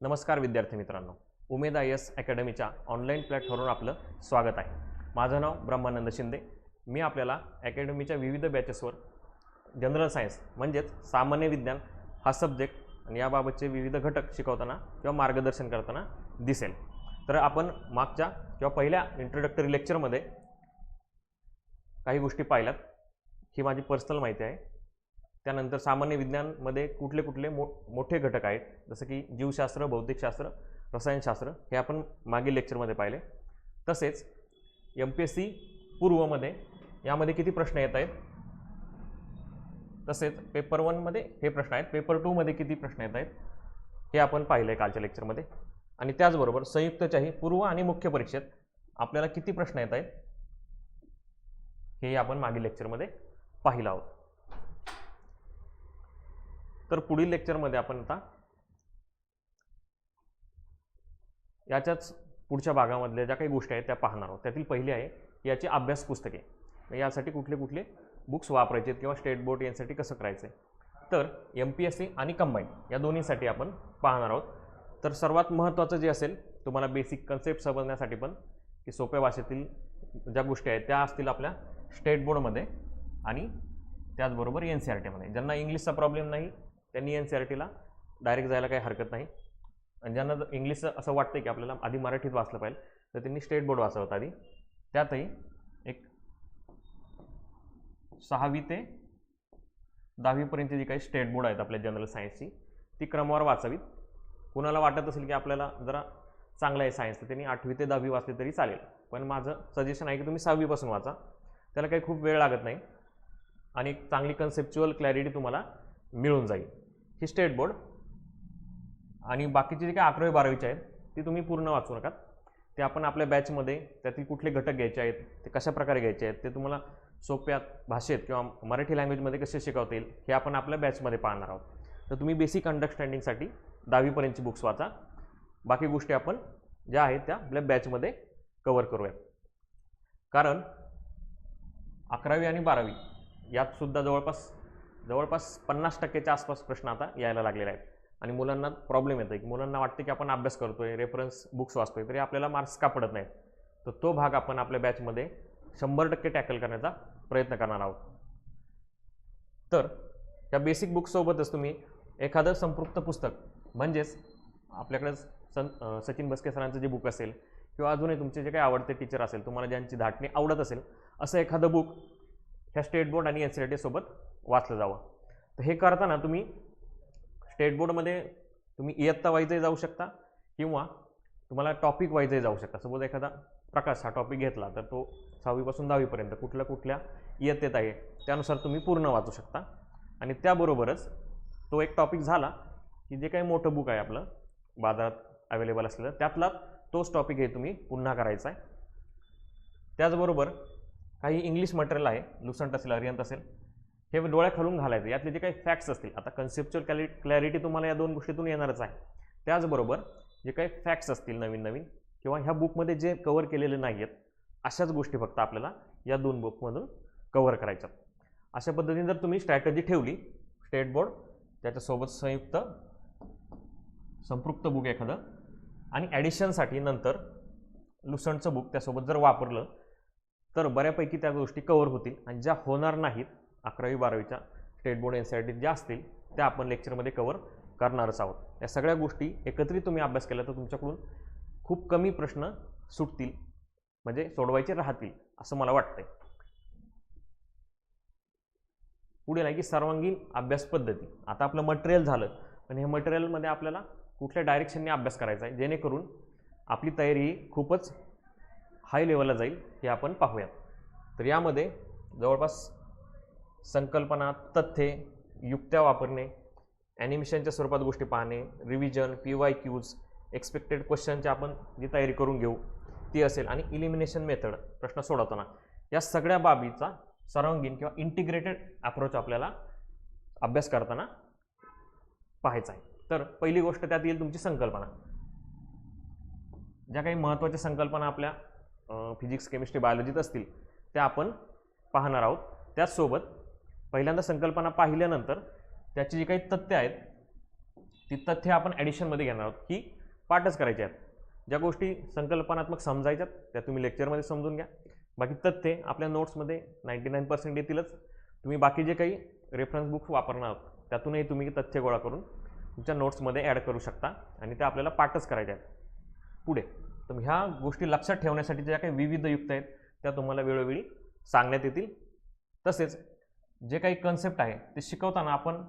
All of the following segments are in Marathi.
नमस्कार विद्यार्थी मित्रांनो. उमेद आय एस अकॅडमीच्या ऑनलाईन प्लॅटफॉर्मवर आपलं स्वागत आहे. माझं नाव ब्रह्मानंद शिंदे. मी आपल्याला अकॅडमीच्या विविध बॅचेसवर जनरल सायन्स म्हणजेच सामान्य विज्ञान हा सब्जेक्ट आणि याबाबतचे विविध घटक शिकवताना किंवा मार्गदर्शन करताना दिसेल. तर आपण मागच्या किंवा पहिल्या इंट्रोडक्टरी लेक्चरमध्ये काही गोष्टी पाहिल्यात. ही माझी पर्सनल माहिती आहे. त्यानंतर सामान्य विज्ञानमध्ये कुठले कुठले मो मोठे घटक आहेत जसं की जीवशास्त्र भौतिकशास्त्र रसायनशास्त्र हे आपण मागील लेक्चरमध्ये पाहिले. तसेच एम पी एस सी पूर्वमध्ये यामध्ये किती प्रश्न येत आहेत? तसेच पेपर वनमध्ये हे प्रश्न आहेत. पेपर टूमध्ये किती प्रश्न येत आहेत? हे आपण पाहिलं आहे कालच्या लेक्चरमध्ये. आणि त्याचबरोबर संयुक्तच्याही पूर्व आणि मुख्य परीक्षेत आपल्याला किती प्रश्न येत आहेत? हे आपण मागील लेक्चरमध्ये पाहिलं आहोत. तर पुढील लेक्चरमध्ये आपण आता याच्याच पुढच्या भागामधल्या ज्या काही गोष्टी आहेत त्या पाहणार आहोत. त्यातील पहिली आहे याची अभ्यास पुस्तके. यासाठी कुठले कुठले बुक्स वापरायचे किंवा स्टेट बोर्ड यांसाठी कसं करायचं आहे तर एम पी एस सी आणि कंबाईन या दोन्हीसाठी आपण पाहणार आहोत. तर सर्वात महत्त्वाचं जे असेल तुम्हाला बेसिक कन्सेप्ट समजण्यासाठी पण की सोप्या भाषेतील ज्या गोष्टी आहेत त्या असतील आपल्या स्टेट बोर्डमध्ये आणि त्याचबरोबर एन सी आर टीमध्ये ज्यांना इंग्लिशचा प्रॉब्लेम नाही त्यांनी एन सी आर टीला डायरेक्ट जायला काही हरकत नाही. आणि ज्यांना जर इंग्लिशचं असं वाटतं की आपल्याला आधी मराठीत वाचलं पाहिजे तर त्यांनी स्टेट बोर्ड वाचावं आधी. त्यातही एक सहावी ते दहावीपर्यंतची जी काही स्टेट बोर्ड आहेत आपल्या जनरल सायन्सची ती क्रमवार वाचावीत. कुणाला वाटत असेल की आपल्याला जरा चांगलं आहे सायन्स तर त्यांनी आठवी ते दहावी वाचले तरी चालेल. पण माझं सजेशन आहे की तुम्ही सहावीपासून वाचा. त्याला काही खूप वेळ लागत नाही. आणि एक चांगली कन्सेप्च्युअल क्लॅरिटी तुम्हाला मिळून जाईल. ही स्टेट बोर्ड आणि बाकीचे जे काही अकरावी बारावीचे आहेत ती तुम्ही पूर्ण वाचू नका. ते आपण आपल्या बॅचमध्ये त्यातील कुठले घटक घ्यायचे आहेत ते कशा प्रकारे घ्यायचे आहेत ते तुम्हाला सोप्या भाषेत किंवा मराठी लँग्वेजमध्ये कसे शिकवता येईल हे आपण आपल्या बॅचमध्ये पाहणार आहोत. तर तुम्ही बेसिक अंडरस्टँडिंगसाठी दहावीपर्यंतची बुक्स वाचा. बाकी गोष्टी आपण ज्या आहेत त्या आपल्या बॅचमध्ये कवर करूयात. कारण अकरावी आणि बारावी यातसुद्धा जवळपास जवळपास पन्नास टक्केच्या आसपास प्रश्न आता यायला लागलेले आहेत. आणि मुलांना प्रॉब्लेम येतो की मुलांना वाटते की आपण अभ्यास करतोय रेफरन्स बुक्स वाचतोय तरी आपल्याला मार्क्स का पडत नाहीत? तर तो भाग आपण आपल्या बॅचमध्ये शंभर टक्के टॅकल करण्याचा प्रयत्न करणार आहोत. तर त्या बेसिक बुक्ससोबतच तुम्ही एखादं संपृक्त पुस्तक म्हणजेच आपल्याकडे सन सचिन बसके सरांचं जे बुक असेल किंवा अजूनही तुमचे जे काही आवडते टीचर असेल तुम्हाला ज्यांची धाटणी आवडत असेल असं एखादं बुक ह्या स्टेट बोर्ड आणि एन सी आर टीसोबत वाचलं जावं. तर हे करताना तुम्ही स्टेट बोर्डमध्ये तुम्ही इयत्ता वाईजही जाऊ शकता किंवा तुम्हाला टॉपिक वाईजही जाऊ शकता. सपोज एखादा प्रकाश हा टॉपिक घेतला तर तो सहावीपासून दहावीपर्यंत कुठल्या कुठल्या इयत्तेत आहे त्यानुसार तुम्ही पूर्ण वाचू शकता. आणि त्याबरोबरच तो एक टॉपिक झाला की जे काही मोठं बुक आहे आपलं बाजारात अवेलेबल असलेलं त्यातला तोच टॉपिक हे तुम्ही पुन्हा करायचा आहे. त्याचबरोबर काही इंग्लिश मटेरियल आहे लुसंट असेल अरियंत असेल हे डोळ्या खालून घालायचं. यातले जे काही फॅक्ट्स असतील आता कन्सेप्च्युअल क्लॅरि क्लॅरिटी तुम्हाला या दोन गोष्टीतून येणारच आहे. त्याचबरोबर जे काही फॅक्ट्स असतील नवीन नवीन किंवा ह्या बुकमध्ये जे कवर केलेले नाही आहेत अशाच गोष्टी फक्त आपल्याला या दोन बुकमधून कवर करायच्यात. अशा पद्धतीने जर तुम्ही स्ट्रॅटजी ठेवली स्टेट बोर्ड त्याच्यासोबत संयुक्त संपृक्त बुक एखादं आणि ॲडिशनसाठी नंतर लुसंटचं बुक त्यासोबत जर वापरलं तर बऱ्यापैकी त्या गोष्टी कवर होतील. आणि ज्या होणार नाहीत अकरावी बारावीच्या state board N C R T ज्या असतील त्या आपण लेक्चरमध्ये कवर करणारच आहोत. या सगळ्या गोष्टी एकत्रित तुम्ही अभ्यास केला तर तुमच्याकडून खूप कमी प्रश्न सुटतील म्हणजे सोडवायचे राहतील असं मला वाटतंय. पुढे आहे की सर्वांगीण अभ्यास पद्धती. आता आपलं मटेरियल झालं पण हे मटेरियलमध्ये आपल्याला कुठल्या डायरेक्शनने अभ्यास करायचा आहे? जेणेकरून आपली तयारी ही खूपच हाय लेवलला जाईल हे आपण पाहूयात. तर यामध्ये जवळपास संकल्पना तथ्ये युक्त्या वापरणे ॲनिमेशनच्या स्वरूपात गोष्टी पाहणे revision P Y Qs expected क्वेश्चनची आपण जी तयारी करून घेऊ ती असेल. आणि इलिमिनेशन मेथड प्रश्न सोडवताना या सगळ्या बाबीचा सर्वांगीण किंवा इंटिग्रेटेड अप्रोच आपल्याला अभ्यास करताना पाहायचा आहे. तर पहिली गोष्ट त्यात येईल तुमची संकल्पना. ज्या काही महत्त्वाच्या संकल्पना आपल्या फिजिक्स केमिस्ट्री बायोलॉजीत असतील त्या आपण पाहणार आहोत. त्याचसोबत पहिल्यांदा संकल्पना पाहिल्यानंतर त्याची जी काही तथ्य आहेत ती तथ्य आपण ॲडिशनमध्ये घेणार आहोत. की पाठच करायचे आहेत. ज्या गोष्टी संकल्पनात्मक समजायच्यात त्या तुम्ही लेक्चरमध्ये समजून घ्या. बाकी तथ्य आपल्या नोट्समध्ये नाईंटी नाईन पर्सेंट येतीलच तुम्ही बाकी जे काही रेफरन्स बुक्स वापरणार आहात त्यातूनही तुम्ही तथ्य गोळा करून तुमच्या नोट्समध्ये ॲड करू शकता आणि त्या आपल्याला पाठच करायच्या आहेत. पुढे तर ह्या गोष्टी लक्षात ठेवण्यासाठी ज्या काही विविध युक्त आहेत त्या तुम्हाला वेळोवेळी सांगण्यात येतील. तसेच जे काही कन्सेप्ट आहे ते शिकवताना आपण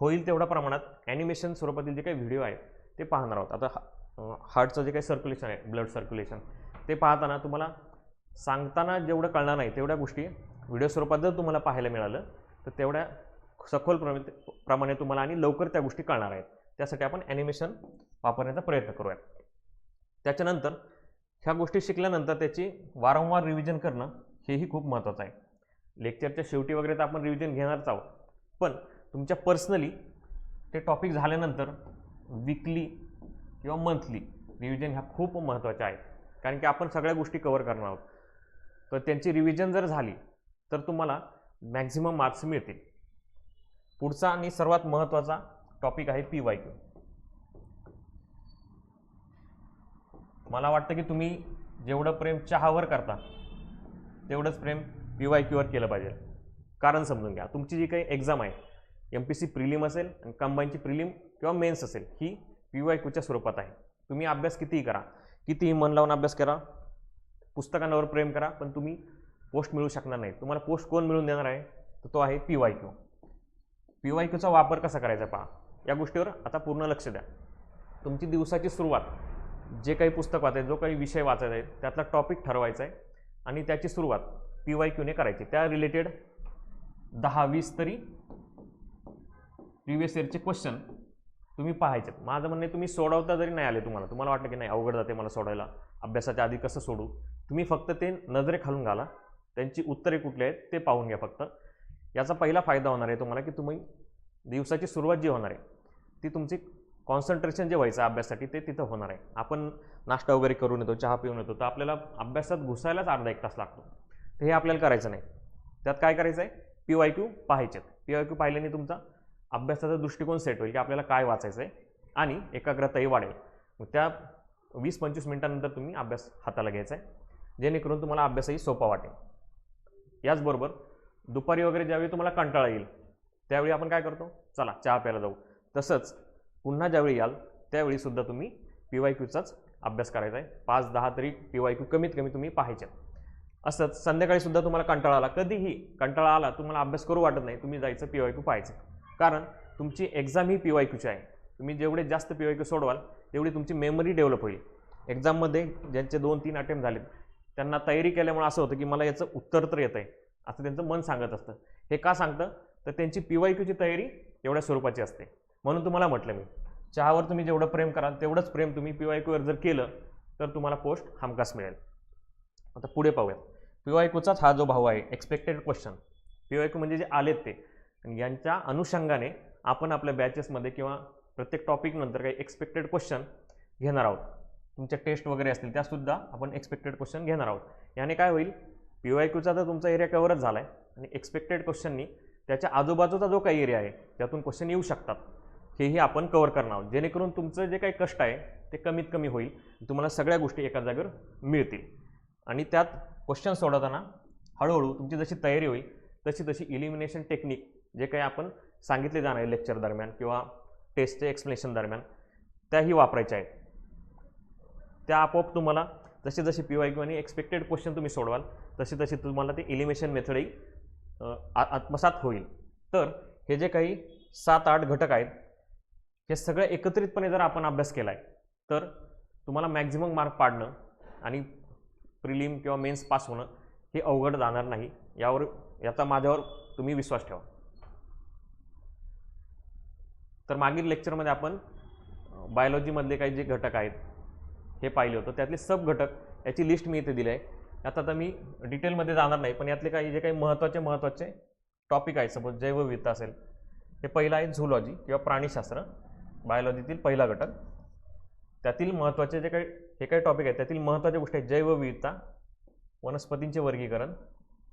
होईल तेवढ्या प्रमाणात ॲनिमेशन स्वरूपातील जे काही व्हिडिओ आहेत ते पाहणार आहोत. आता हार्टचं जे काही सर्क्युलेशन आहे ब्लड सर्क्युलेशन ते पाहताना तुम्हाला सांगताना जेवढं कळणार नाही तेवढ्या गोष्टी व्हिडिओ स्वरूपात जर तुम्हाला पाहायला मिळालं तर तेवढ्या सखोल प्रमाणे प्रमाणे तुम्हाला आणि लवकर त्या गोष्टी कळणार आहेत. त्यासाठी आपण ॲनिमेशन वापरण्याचा प्रयत्न करूयात. त्याच्यानंतर ह्या गोष्टी शिकल्यानंतर त्याची वारंवार रिव्हिजन करणं हेही खूप महत्त्वाचं आहे. लेक्चरच्या शेवटी वगैरे तर आपण रिव्हिजन घेणारच आहोत. पण तुमच्या पर्सनली ते टॉपिक झाल्यानंतर विकली किंवा मंथली रिव्हिजन ह्या खूप महत्त्वाच्या आहेत. कारण की आपण सगळ्या गोष्टी कवर करणार आहोत. तर त्यांची रिव्हिजन जर झाली तर तुम्हाला मॅक्झिमम मार्क्स मिळतील. पुढचा आणि सर्वात महत्त्वाचा टॉपिक आहे पी वाय क्यू मला वाटतं की तुम्ही जेवढं प्रेम चहावर करता तेवढंच प्रेम पी वाय क्यूवर केलं पाहिजे. कारण समजून घ्या. तुमची जी काही एक्झाम आहे एम पी सी प्रिलिम असेल आणि कंबाईनची प्रिलिम किंवा मेन्स असेल ही पी वाय क्यूच्या स्वरूपात आहे. तुम्ही अभ्यास कितीही करा. कितीही मन लावून अभ्यास करा. पुस्तकांवर प्रेम करा पण तुम्ही पोस्ट मिळू शकणार नाही. तुम्हाला पोस्ट कोण मिळून देणार आहे? तर तो आहे P Y Q P Y क्यूचा वापर कसा करायचा पहा. या गोष्टीवर आता पूर्ण लक्ष द्या. तुमची दिवसाची सुरुवात जे काही पुस्तक वाचायचं जो काही विषय वाचायचा आहे त्यातला टॉपिक ठरवायचा आहे. आणि त्याची सुरुवात पी वाय क्यूने करायचे. त्या रिलेटेड दहा वीस तरी प्रिव्हियस इयरचे क्वेश्चन तुम्ही पाहायचे. माझं म्हणणं आहे तुम्ही सोडवता जरी नाही आले तुम्हाला तुम्हाला वाटलं की नाही अवघड जाते मला सोडायला. अभ्यासाच्या आधी कसं सोडू? तुम्ही फक्त ते नजरे खालून घाला. त्यांची उत्तरे कुठली आहेत ते पाहून घ्या फक्त. याचा पहिला फायदा होणार आहे तुम्हाला की तुम्ही दिवसाची सुरुवात जी होणार आहे ती तुमची कॉन्सन्ट्रेशन जे व्हायचं अभ्यासासाठी ते तिथं होणार आहे. आपण नाश्ता वगैरे करून येतो चहा पिऊन येतो तर आपल्याला अभ्यासात घुसायलाच अर्धा एक तास लागतो. तर हे आपल्याला करायचं नाही. त्यात काय करायचं आहे पी वाय क्यू पाहायचेत. पी वाय क्यू पाहिल्याने तुमचा अभ्यासाचा दृष्टिकोन सेट होईल की आपल्याला काय वाचायचं आहे आणि एकाग्रताही वाढेल. मग त्या वीस पंचवीस मिनटानंतर तुम्ही अभ्यास हाताला घ्यायचा आहे जेणेकरून तुम्हाला अभ्यासही सोपा वाटेल. याचबरोबर दुपारी वगैरे ज्यावेळी तुम्हाला कंटाळा येईल त्यावेळी आपण काय करतो? चला चहा प्यायला जाऊ. तसंच पुन्हा ज्यावेळी याल त्यावेळीसुद्धा तुम्ही पी वाय क्यूचाच अभ्यास करायचा आहे पाच दहा तरी पी वाय क्यू कमीत कमी तुम्ही पाहायचे असंच संध्याकाळी सुद्धा तुम्हाला कंटाळा आला. कधीही कंटाळा आला तुम्हाला अभ्यास करू वाटत नाही. तुम्ही जायचं पी वाय क्यू पाहायचं. कारण तुमची एक्झाम ही पी वाय क्यूची आहे. तुम्ही जेवढे जास्त पी वाय क्यू सोडवाल तेवढी तुमची मेमरी डेव्हलप होईल. एक्झाममध्ये ज्यांचे दोन तीन अटेम्प्ट झाले त्यांना तयारी केल्यामुळे असं होतं की मला याचं उत्तर तर येतं आहे असं त्यांचं मन सांगत असतं. हे का सांगतं? तर त्यांची पी वाय क्यूची तयारी एवढ्या स्वरूपाची असते. म्हणून तुम्हाला म्हटलं मी चहावर तुम्ही जेवढं प्रेम कराल तेवढंच प्रेम तुम्ही पी वाय क्यूवर जर केलं तर तुम्हाला पोस्ट हमखास मिळेल. आता पुढे पाहूयात पी वाय कूचाच हा जो भाव आहे expected question P Y Q म्हणजे जे आलेत ते. यांच्या अनुषंगाने आपण आपल्या बॅचेसमध्ये किंवा प्रत्येक टॉपिकनंतर काही एक्सपेक्टेड क्वेश्चन घेणार आहोत. तुमच्या टेस्ट वगैरे असतील त्यासुद्धा आपण एक्सपेक्टेड क्वेश्चन घेणार आहोत. याने काय होईल? पी वाय क्यूचा तर तुमचा एरिया कवरच झाला आहे आणि एक्सपेक्टेड क्वेश्चननी त्याच्या आजूबाजूचा जो काही एरिया आहे त्यातून क्वेश्चन येऊ शकतात. हेही आपण कवर करणार आहोत. जेणेकरून तुमचं जे काही कष्ट आहे ते कमीत कमी होईल. तुम्हाला सगळ्या गोष्टी एका जागेवर मिळतील. आणि त्यात क्वेश्चन सोडवताना हळूहळू तुमची जशी तयारी होईल तशी तशी इलिमिनेशन टेक्निक जे काही आपण सांगितले जाणार आहे लेक्चर दरम्यान किंवा टेस्टचे एक्सप्लेनेशन दरम्यान त्याही वापरायच्या आहेत. त्या आपोआप तुम्हाला जसे जसे पी वाय क्यू आणि एक्सपेक्टेड क्वेश्चन तुम्ही सोडवाल तशी तशी तुम्हाला ते इलिमिनेशन मेथडही आ- आत्मसात होईल. तर हे जे काही सात आठ घटक आहेत हे सगळे एकत्रितपणे जर आपण अभ्यास केला आहे तर तुम्हाला मॅक्झिमम मार्क पाडणं आणि प्रिलिम किंवा मेन्स पास होणं हे अवघड जाणार नाही. यावर याचा माझ्यावर तुम्ही विश्वास ठेवा. तर मागील लेक्चरमध्ये आपण बायोलॉजीमधले काही जे घटक आहेत हे पाहिले होतं. त्यातले सब घटक याची लिस्ट मी इथे दिली आहे. आता आता मी डिटेलमध्ये जाणार नाही पण यातले काही जे काही महत्त्वाचे महत्त्वाचे टॉपिक आहेत सपोज जैवविविधता असेल हे पहिलं आहे झुलॉजी किंवा प्राणीशास्त्र बायोलॉजीतील पहिला घटक. त्यातील महत्त्वाचे जे काही हे काही टॉपिक आहेत. त्यातील महत्त्वाच्या गोष्टी आहेत. जैवविविधता वनस्पतींचे वर्गीकरण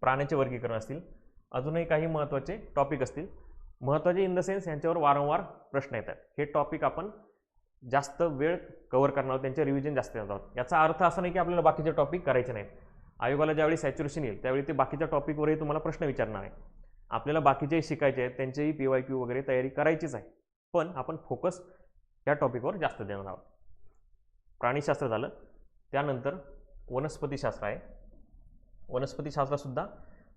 प्राण्याचे वर्गीकरण असतील. अजूनही काही महत्त्वाचे टॉपिक असतील. महत्त्वाचे इन द सेन्स यांच्यावर वारंवार प्रश्न येतात. हे टॉपिक आपण जास्त वेळ कव्हर करणार आहोत. त्यांचे रिव्हिजन जास्त देणार आहोत. याचा अर्थ असा नाही की आपल्याला बाकीचे टॉपिक करायचे नाहीत. आयोगाला ज्यावेळी सॅच्युरेशन येईल त्यावेळी ते बाकीच्या टॉपिकवरही तुम्हाला प्रश्न विचारणार आहे. आपल्याला बाकीचेही शिकायचे आहेत. त्यांचेही पी वाय क्यू वगैरे तयारी करायचीच आहे. पण आपण फोकस या टॉपिकवर जास्त देणार आहोत. प्राणीशास्त्र झालं. त्यानंतर वनस्पतीशास्त्र आहे. वनस्पतीशास्त्रसुद्धा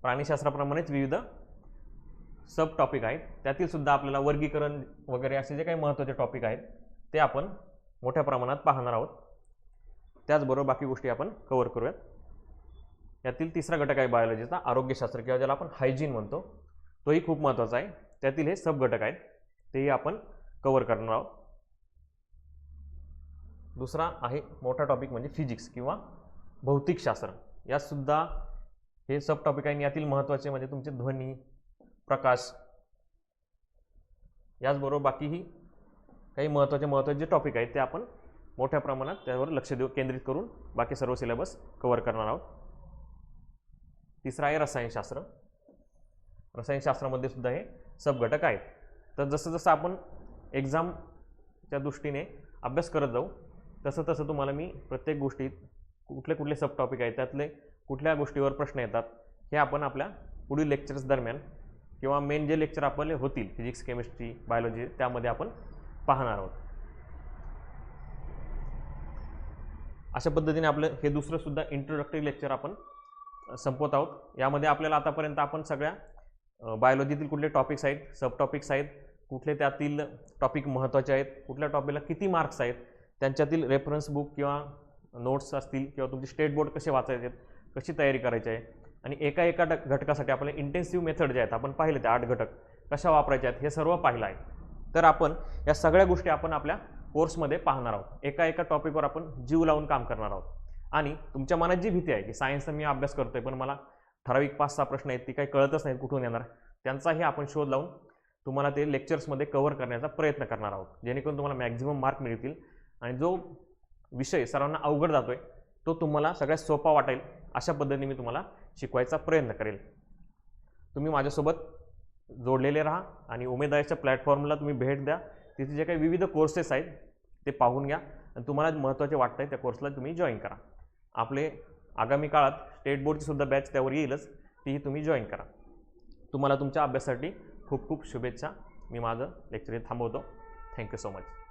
प्राणीशास्त्राप्रमाणेच विविध सब टॉपिक आहेत. त्यातील सुद्धा आपल्याला वर्गीकरण वगैरे असे जे काही महत्त्वाचे टॉपिक आहेत ते आपण मोठ्या प्रमाणात पाहणार आहोत. त्याचबरोबर बाकी गोष्टी आपण कवर करूयात. यातील तिसरा घटक आहे बायोलॉजीचा आरोग्यशास्त्र किंवा ज्याला आपण हायजीन म्हणतो. तोही खूप महत्त्वाचा आहे. त्यातील हे सब घटक आहेत. तेही आपण कवर करणार आहोत. दुसरा आहे मोठा टॉपिक म्हणजे फिजिक्स किंवा भौतिकशास्त्र यातसुद्धा हे सब टॉपिक आहे यातील महत्त्वाचे म्हणजे तुमचे ध्वनी प्रकाश याचबरोबर बाकीही काही महत्त्वाचे महत्त्वाचे जे टॉपिक आहेत ते आपण मोठ्या प्रमाणात त्यावर लक्ष देऊ केंद्रित करून बाकी सर्व सिलेबस कवर करणार आहोत. तिसरा आहे रसायनशास्त्र रसायनशास्त्रामध्ये सुद्धा हे सब घटक आहेत. तर जसं जसं आपण एक्झामच्या दृष्टीने अभ्यास करत जाऊ तसं तसं तुम्हाला मी प्रत्येक गोष्टीत कुठले कुठले सब टॉपिक आहेत त्यातले कुठल्या गोष्टीवर प्रश्न येतात हे आपण आपल्या पुढील लेक्चर्स दरम्यान किंवा मेन जे लेक्चर आपले होतील फिजिक्स केमिस्ट्री बायोलॉजी त्यामध्ये आपण पाहणार आहोत. अशा पद्धतीने आपलं हे दुसरंसुद्धा इंट्रोडक्टरी लेक्चर आपण संपवत आहोत. यामध्ये आपल्याला आतापर्यंत आपण सगळ्या बायोलॉजीतील कुठले टॉपिक्स आहेत सब टॉपिक्स आहेत कुठले त्यातील टॉपिक महत्त्वाचे आहेत कुठल्या टॉपिकला किती मार्क्स आहेत त्यांच्यातील रेफरन्स बुक किंवा नोट्स असतील किंवा तुमचे स्टेट बोर्ड कसे वाचायचे आहेत कशी तयारी करायची आहे आणि एका एका घटकासाठी आपल्याला इंटेन्सिव्ह मेथड जे आहेत आपण पाहिले ते आठ घटक कशा वापरायचे आहेत हे सर्व पाहिलं आहे. तर आपण या सगळ्या गोष्टी आपण आपल्या कोर्समध्ये पाहणार आहोत. एका एका टॉपिकवर आपण जीव लावून काम करणार आहोत. आणि तुमच्या मनात जी भीती आहे की सायन्सचा मी अभ्यास करतोय पण मला ठराविक पाच सहा प्रश्न आहेत ती काही कळतच नाहीत कुठून येणार त्यांचाही आपण शोध लावून तुम्हाला ते लेक्चर्समध्ये कव्हर करण्याचा प्रयत्न करणार आहोत. जेणेकरून तुम्हाला मॅक्झिमम मार्क मिळतील. आणि जो विषय सर्वांना अवघड जातोय तो तुम्हाला सगळ्यात सोपा वाटेल अशा पद्धतीने मी तुम्हाला शिकवायचा प्रयत्न करेल. तुम्ही माझ्यासोबत जोडलेले राहा आणि उमेदवारीच्या प्लॅटफॉर्मला तुम्ही भेट द्या. तिथे जे काही विविध कोर्सेस आहेत ते पाहून घ्या आणि तुम्हाला महत्त्वाचे वाटतं आहे त्या कोर्सला तुम्ही जॉईन करा. आपले आगामी काळात स्टेट बोर्डचीसुद्धा बॅच त्यावर येईलच तीही तुम्ही जॉईन करा. तुम्हाला तुमच्या अभ्यासासाठी खूप खूप शुभेच्छा. मी माझं लेक्चर थांबवतो. Thank you so much